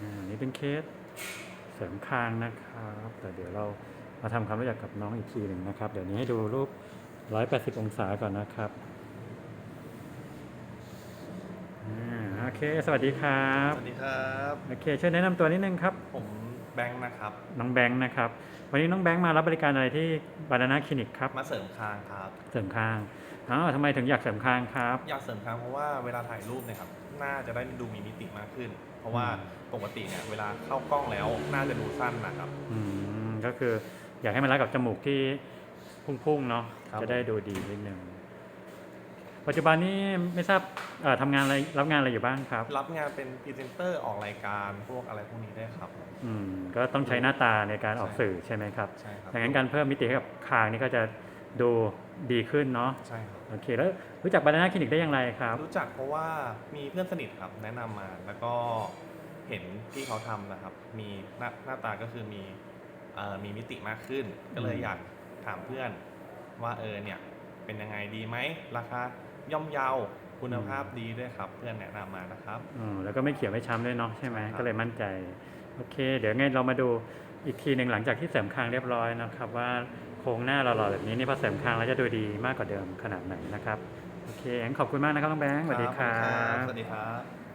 อ่านี่เป็นเคสเสริมคางนะครับ แต่เดี๋ยวเรามาทำความรู้จักกับน้องอีกทีหนึ่งนะครับ เดี๋ยวนี้ให้ดูรูป 180 องศาก่อนนะครับอ่าโอเค สวัสดีครับ สวัสดีครับ โอเคช่วยแนะนำตัวนิดนึงครับ ผม แบงค์นะครับ น้องแบงค์นะครับ วันนี้น้องแบงค์มารับบริการอะไรที่บานาน่าคลินิกครับ มาเสริมคางครับ เสริมคางอ๋อทำไมถึงอยากเสริมคางครับ อยากเสริมคางเพราะว่าเวลาถ่ายรูปเนี่ยครับน่าจะได้ดูมีมิติมากขึ้น เพราะว่าอืมปกติเนี่ยเวลาเข้ากล้องแล้วน่าจะดูสั้นนะครับ อืม ก็คืออยากให้มันรัดกับจมูกที่พุ่งๆเนาะครับจะได้ดูดีนิดนึง ปัจจุบันนี้ไม่ทราบเอ่อทำงานอะไรรับงานอะไรอยู่บ้างครับ รับงานเป็นพรีเซนเตอร์ออกรายการพวกอะไรพวกนี้ได้วยครับ อืมก็ต้องใช้หน้าตาในการออกใช่สื่อใช่ไหมครับใช่ครับดังนั้นการเพิ่มมิติให้กับคางนี่ก็จะดูดีขึ้นเนาะใช่ครับ โอเคแล้วรู้จักบานาน่าคลินิกได้อย่างไรครับ รู้จักเพราะว่ามีเพื่อนสนิทครับแนะนำมาแล้วก็เห็นที่เขาทำนะครับ มีหน้าหน้าตาก็คือมีเอ่อมีมิติมากขึ้น ก็เลยอืม อยากถามเพื่อนว่าเออเนี่ยเป็นยังไงดีไหมราคา ย่อมเยาคุณภาพดีด้วยครับ เพื่อนแนะนำมานะครับอืมแล้วก็ไม่เขียวไม่ช้ำด้วยเนาะใช่ไหมใช่ครับก็เลยมั่นใจ โอเค เดี๋ยวไงเรามาดูอีกทีหนึ่งหลังจากที่เสริมคางเรียบร้อยนะครับ ว่าโครงหน้าเราหล่อๆแบบนี้นี่พอเสริมคางแล้วจะดูดีมากกว่าเดิมขนาดไหนนะครับโอเคงั้นขอบคุณมากนะครับน้องแบงค์สวัสดีครัขอบคุณบสวัสดีครับ